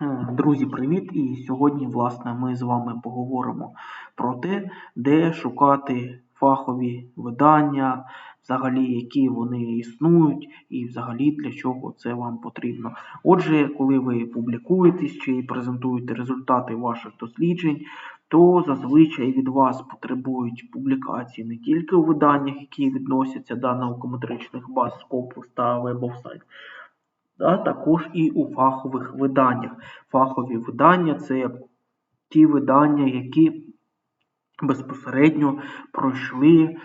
Е, Друзі, привіт! І сьогодні, власне, ми з вами поговоримо про те, де шукати фахові видання, взагалі, які вони існують, і взагалі для чого це вам потрібно. Отже, коли ви публікуєтесь чи презентуєте результати ваших досліджень, то зазвичай від вас потребують публікації не тільки у виданнях, які відносяться до наукометричних баз Scopus та Science, а також і у фахових виданнях. Фахові видання це ті видання, які безпосередньо пройшли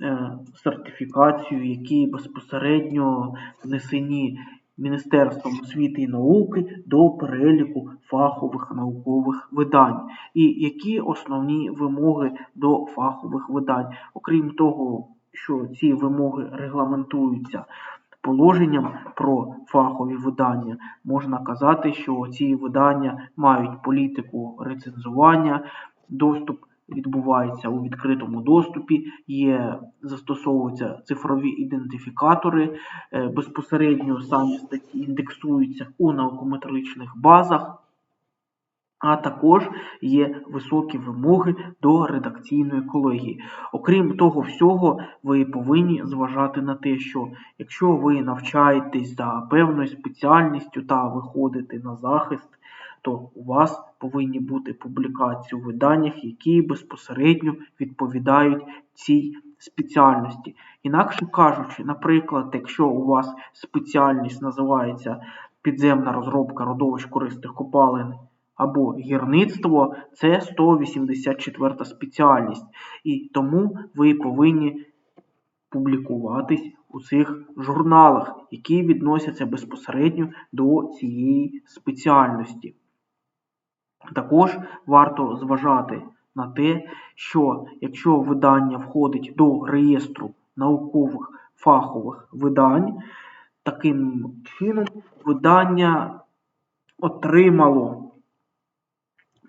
е, сертифікацію, які безпосередньо внесені Міністерством освіти і науки до переліку фахових наукових видань. І які основні вимоги до фахових видань, окрім того, що ці вимоги регламентуються положенням про фахові видання, можна казати, що ці видання мають політику рецензування, доступ відбувається у відкритому доступі, є, застосовуються цифрові ідентифікатори, е, безпосередньо самі статті індексуються у наукометричних базах. А також є високі вимоги до редакційної колегії. Окрім того всього, ви повинні зважати на те, що якщо ви навчаєтесь за певною спеціальністю та виходите на захист, то у вас повинні бути публікації у виданнях, які безпосередньо відповідають цій спеціальності. Інакше кажучи, наприклад, якщо у вас спеціальність називається підземна розробка родовищ корисних копалин або гірництво це 184 спеціальність, і тому ви повинні публікуватись у цих журналах, які відносяться безпосередньо до цієї спеціальності. Також варто зважати на те, що якщо видання входить до реєстру наукових фахових видань, таким чином видання отримало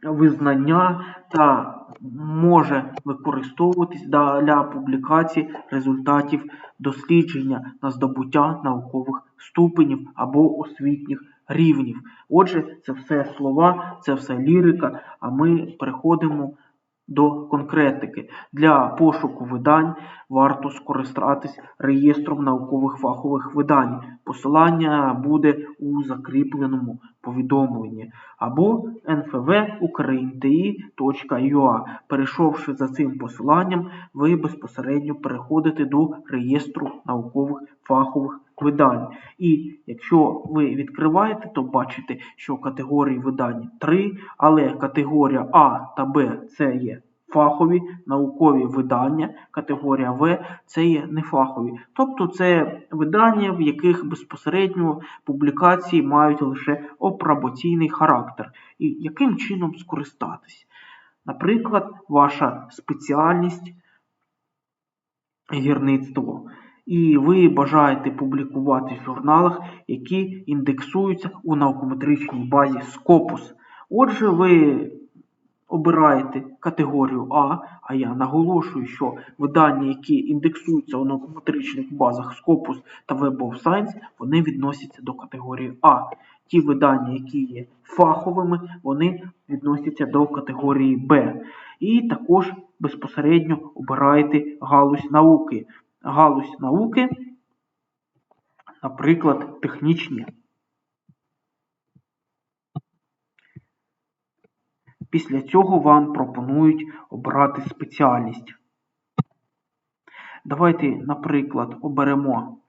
визнання та може використовуватись для публікації результатів дослідження на здобуття наукових ступенів або освітніх рівнів. Отже, це все слова, це все лірика, а ми переходимо до конкретики. Для пошуку видань варто скористатись реєстром наукових фахових видань. Посилання буде у закріпленому повідомленні або nfv.ukrinti.ua. Перейшовши за цим посиланням, ви безпосередньо переходите до реєстру наукових фахових видань. І якщо ви відкриваєте, то бачите, що категорії видань 3, але категорія А та Б це є фахові наукові видання, категорія В це є нефахові. Тобто це видання, в яких безпосередньо публікації мають лише опрабаційний характер. І яким чином скористатись? Наприклад, ваша спеціальність гірництво. І ви бажаєте публікувати в журналах, які індексуються у наукометричній базі Scopus. Отже, ви обираєте категорію А, а я наголошую, що видання, які індексуються у наукометричних базах Scopus та Web of Science, вони відносяться до категорії А. Ті видання, які є фаховими, вони відносяться до категорії Б. І також безпосередньо обираєте галузь науки. Галузь науки, наприклад, технічні. Після цього вам пропонують обрати спеціальність. Давайте, наприклад, оберемо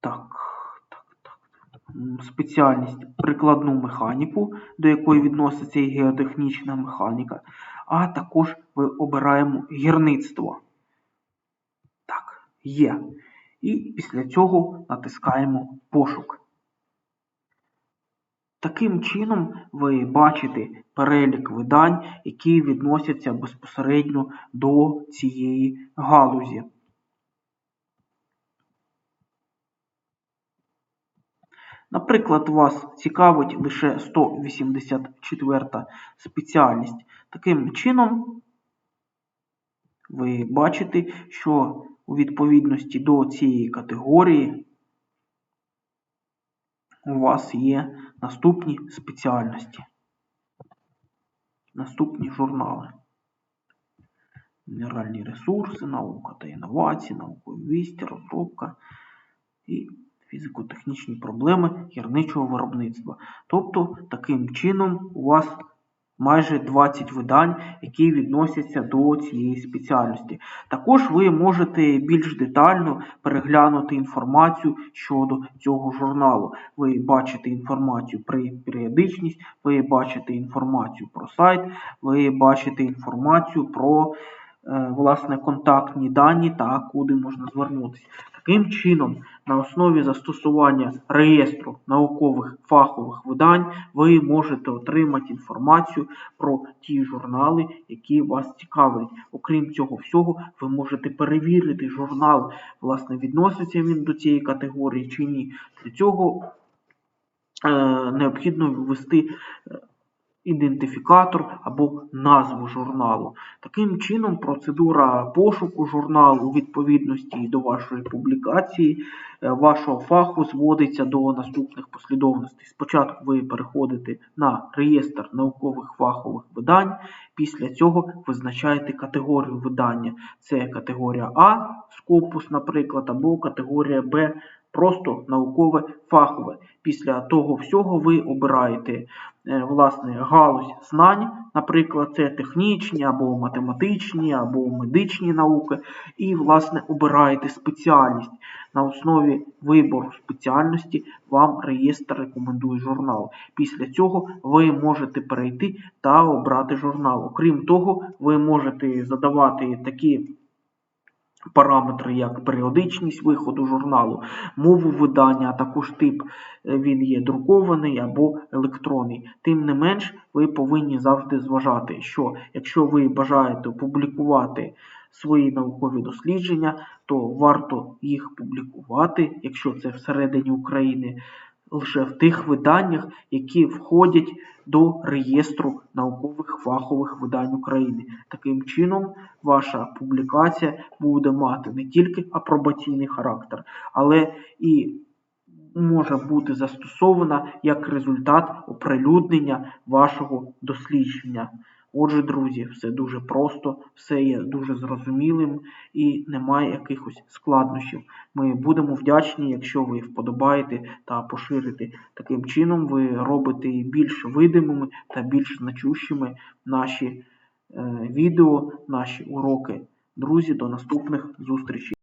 так, так, так, спеціальність прикладну механіку, до якої відноситься і геотехнічна механіка, а також ми обираємо гірництво. Так, є. І після цього натискаємо пошук. Таким чином, ви бачите перелік видань, які відносяться безпосередньо до цієї галузі. Наприклад, вас цікавить лише 184 спеціальність. Таким чином, ви бачите, що у відповідності до цієї категорії у вас є наступні спеціальності, наступні журнали. Мінеральні ресурси, наука та інновації, наукові вісті, розробка і фізико-технічні проблеми гірничого виробництва. Тобто, таким чином у вас майже 20 видань, які відносяться до цієї спеціальності. Також ви можете більш детально переглянути інформацію щодо цього журналу. Ви бачите інформацію про періодичність, ви бачите інформацію про сайт, ви бачите інформацію про е, власне контактні дані та куди можна звернутися. Таким чином, на основі застосування реєстру наукових фахових видань, ви можете отримати інформацію про ті журнали, які вас цікавлять. Окрім цього всього, ви можете перевірити журнал, власне, відноситься він до цієї категорії чи ні. Для цього е, необхідно ввести е, ідентифікатор або назву журналу. Таким чином, процедура пошуку журналу у відповідності до вашої публікації, е, вашого фаху зводиться до наступних послідовностей. Спочатку ви переходите на реєстр наукових фахових видань, після цього визначаєте категорію видання. Це категорія А, скопус, наприклад, або категорія Б. Просто наукове фахове. Після того всього ви обираєте е, власне галузь знань, наприклад, це технічні або математичні, або медичні науки, і, власне, обираєте спеціальність. На основі вибору спеціальності вам реєстр рекомендує журнал. Після цього ви можете перейти та обрати журнал. Окрім того, ви можете задавати такі. Параметри, як періодичність виходу журналу, мову видання, а також тип е, він є друкований або електронний. Тим не менш, ви повинні завжди зважати, що якщо ви бажаєте публікувати свої наукові дослідження, то варто їх публікувати, якщо це всередині України, лише в тих виданнях, які входять до реєстру наукових фахових видань України. Таким чином, ваша публікація буде мати не тільки апробаційний характер, але і може бути застосована як результат оприлюднення вашого дослідження. Отже, друзі, все дуже просто, все є дуже зрозумілим і немає якихось складнощів. Ми будемо вдячні, якщо ви вподобаєте та поширите. Таким чином, ви робите більш видимими та більш значущими наші е, відео, наші уроки. Друзі, до наступних зустрічей!